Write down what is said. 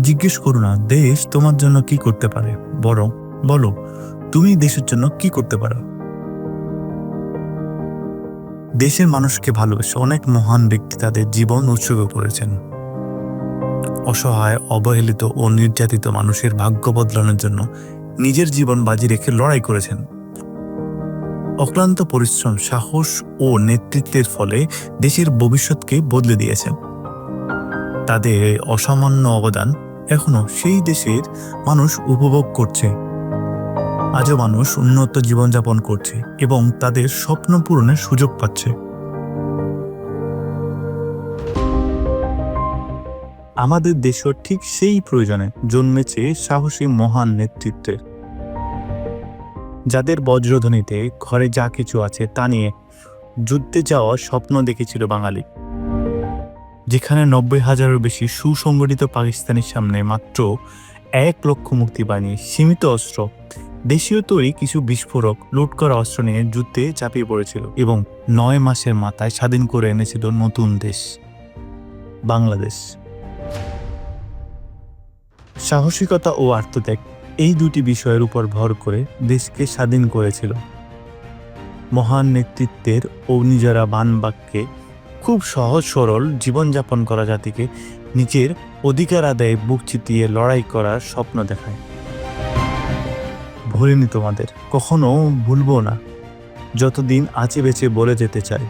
জিজ্ঞেস করো না, দেশ তোমার জন্য কি করতে পারে? বরং বলো, তুমি দেশের জন্য কি করতে পারো? দেশের মানুষকে ভালোবেসে অনেক মহান ব্যক্তি তাদের জীবন উৎসর্গ করেছেন। অসহায়, অবহেলিত ও নির্যাতিত মানুষের ভাগ্য বদলানোর জন্য নিজের জীবন বাজি রেখে লড়াই করেছেন। অক্লান্ত পরিশ্রম, সাহস ও নেতৃত্বের ফলে দেশের ভবিষ্যৎকে বদলে দিয়েছেন। তাদের অসামান্য অবদান এখনও সেই দেশের মানুষ উপভোগ করছে। আজও মানুষ উন্নত জীবনযাপন করছে এবং তাদের স্বপ্ন পূরণের সুযোগ পাচ্ছে। আমাদের দেশও ঠিক সেই প্রয়োজনে জন্মেছে সাহসী মহান নেতৃত্বের। যাদের বজ্রধ্বনিতে ঘরে যা কিছু আছে তা নিয়ে যুদ্ধে যাওয়ার স্বপ্ন দেখেছিল বাঙালি। যেখানে নব্বই হাজারের বেশি সুসংগঠিত পাকিস্তানের সামনে মাত্র এক লক্ষ মুক্তি বানিয়ে সীমিত অস্ত্র। দেশীয় তৈরি কিছু বিস্ফোরক লুট করা অস্ত্র নিয়ে যুদ্ধে চাপিয়ে পড়েছিল এবং নয় মাসের মাথায় স্বাধীন করে এনেছিল নতুন দেশ, বাংলাদেশ। সাহসিকতা ও আত্মত্যাগ এই দুটি বিষয়ের উপর ভর করে দেশকে স্বাধীন করেছিল। মহান নেতৃত্বের অগ্নিজরা বান বাক্যে খুব সহজ সরল জীবনযাপন করা জাতিকে নিজের অধিকার আদায়ে বুক চিতিয়ে লড়াই করার স্বপ্ন দেখায়। ভুলিনি তোমাদের, কখনো ভুলবো না। যতদিন আচে বেঁচে বলে যেতে চাই